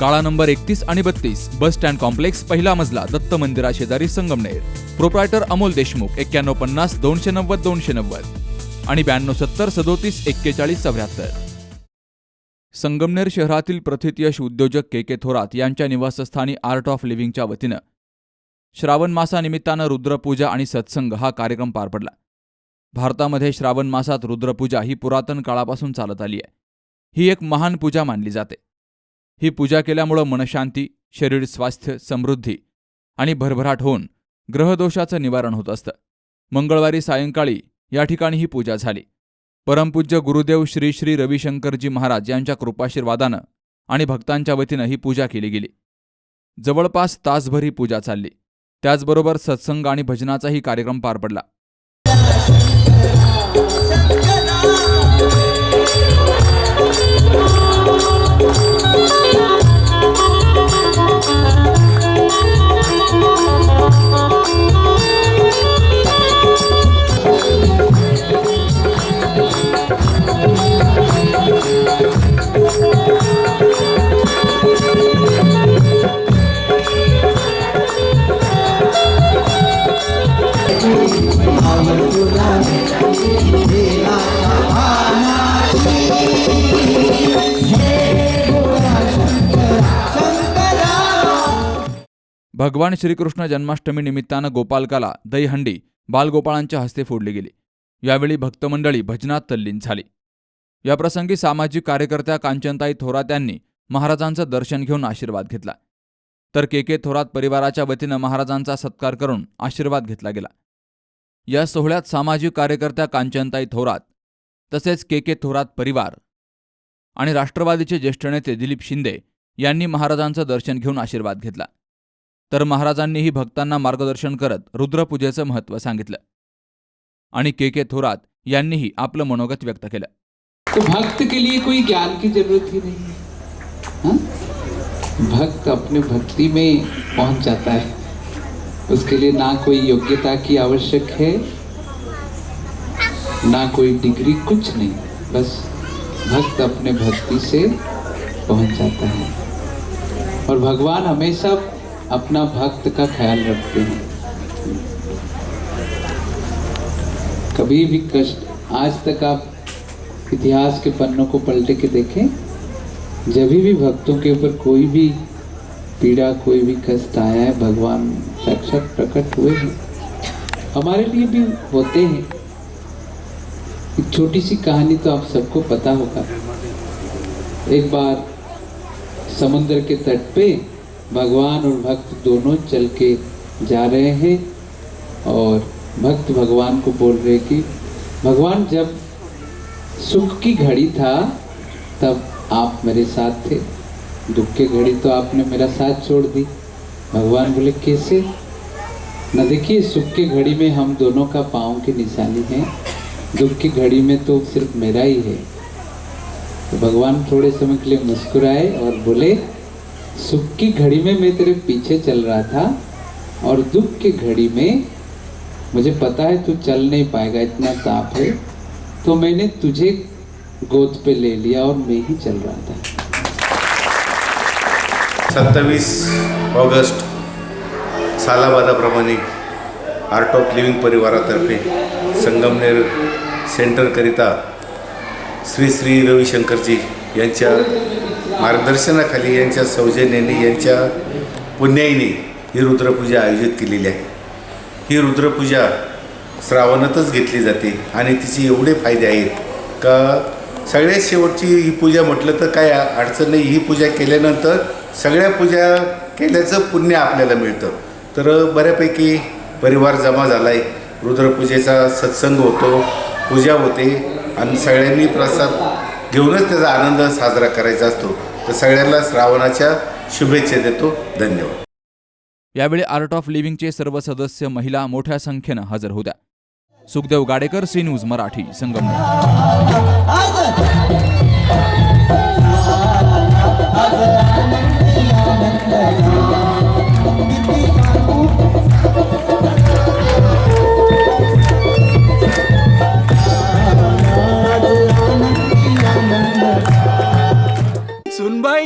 काळा नंबर एकतीस आणि बत्तीस बस स्टँड कॉम्प्लेक्स पहिला मजला दत्त मंदिरा शेजारी संगमनेर. प्रोप्रायटर अमोल देशमुख एक्क्याण्णव पन्नास दोनशे नव्वद दोनशे नव्वद. आणि ब्याण्णव सत्तर सदोतीस एक्केचाळीस चौऱ्याहत्तर. संगमनेर शहरातील प्रथितयश उद्योजक के के थोरात यांच्या निवासस्थानी आर्ट ऑफ लिव्हिंगच्या वतीनं श्रावण मासानिमित्तानं रुद्रपूजा आणि सत्संग हा कार्यक्रम पार पडला. भारतामध्ये श्रावण मासात रुद्रपूजा ही पुरातन काळापासून चालत आली आहे. ही एक महान पूजा मानली जाते. ही पूजा केल्यामुळं मनशांती शरीर स्वास्थ्य समृद्धी आणि भरभराट होऊन ग्रहदोषाचं निवारण होत असतं. मंगळवारी सायंकाळी या ठिकाणी ही पूजा झाली. परमपूज्य गुरुदेव श्री श्री रविशंकरजी महाराज यांच्या कृपाशीर्वादानं आणि भक्तांच्या वतीनं ही पूजा केली गेली. जवळपास तासभर ही पूजा चालली. त्याचबरोबर सत्संग आणि भजनाचाही कार्यक्रम पार पडला. भगवान श्रीकृष्ण जन्माष्टमी निमित्तानं गोपालकाला दहीहंडी बालगोपाळांच्या हस्ते फोडली गेली. यावेळी भक्तमंडळी भजनात तल्लीन झाली. याप्रसंगी सामाजिक कार्यकर्त्या कांचनताई थोरात यांनी महाराजांचं दर्शन घेऊन आशीर्वाद घेतला. तर के के थोरात परिवाराच्या वतीनं महाराजांचा सत्कार करून आशीर्वाद घेतला गेला. या सोहळ्यात सामाजिक कार्यकर्त्या कांचनताई थोरात तसेच के के थोरात परिवार आणि राष्ट्रवादीचे ज्येष्ठ नेते दिलीप शिंदे यांनी महाराजांचं दर्शन घेऊन आशीर्वाद घेतला. तर महाराजांनीही भक्तांना मार्गदर्शन करत रुद्रपूजेचं महत्त्व सांगितलं. आणि के के थोरात यांनीही आपलं मनोगत व्यक्त केलं. तो भक्त के लिए कोई ज्ञान की जरूरत ही नहीं है? भक्त अपने भक्ति में पहुंच जाता है. उसके लिए ना कोई योग्यता की आवश्यक है ना कोई डिग्री कुछ नहीं. बस भक्त अपने भक्ति से पहुंच जाता है. और भगवान हमेशा अपना भक्त का ख्याल रखते हैं। कभी भी कष्ट, आज तक आप इतिहास के पन्नों को पलटे के देखें, जब भी भक्तों के ऊपर कोई भी पीड़ा, कोई भी कष्ट आया है, भगवान साक्षात प्रकट हुए हैं। हमारे लिए भी होते हैं। एक छोटी सी कहानी तो आप सबको पता होगा। एक बार समुद्र के तट पे भगवान और भक्त दोनों चल के जा रहे हैं और भक्त भगवान को बोल रहे कि, भगवान, जब सुख की घड़ी था, तब आप मेरे साथ थे। दुख की घड़ी तो आपने मेरा साथ छोड़ दी। भगवान बोले, कैसे? न देखिए, सुख की घड़ी में हम दोनों का पाँव की निशानी है। दुख की घड़ी में तो सिर्फ़ मेरा ही है। तो भगवान थोड़े समय के लिए मुस्कुराए और बोले सुख की घड़ी में मैं तेरे पीछे चल रहा था और दुख की घड़ी में मुझे पता है तू चल नहीं पाएगा, इतना ताप है। तो मैंने तुझे गोद पे ले लिया और मैं ही चल रहा था। सत्तावीस ऑगस्ट सालाबादाप्रमाणे आर्ट ऑफ़ लिव्हिंग परिवारातर्फे संगमनेर सेंटरकरिता श्री श्री रविशंकरजी यांच्या मार्गदर्शनाखाली यांच्या सौजन्याने यांच्या पुण्याईने ही रुद्रपूजा आयोजित केलेली आहे. ही रुद्रपूजा श्रावणातच घेतली जाते आणि तिचे एवढे फायदे आहेत का सगळ्यात शेवटची ही पूजा म्हटलं तर काय अडचण नाही. ही पूजा केल्यानंतर सगळ्या पूजा केल्याचं पुण्य आपल्याला मिळतं. तर बऱ्यापैकी परिवार जमा झाला आहे रुद्रपूजेचा सत्संग होतो. पूजा होते आणि सगळ्यांनी प्रसाद घेऊनच त्याचा आनंद साजरा करायचा असतो तर सगळ्यांना श्रावणाच्या शुभेच्छा देतो धन्यवाद यावेळी आर्ट ऑफ लिव्हिंगचे सर्व सदस्य महिला मोठ्या संख्येनं हजर होत्या सुखदेव गाडेकर सी न्यूज मराठी संगमनेर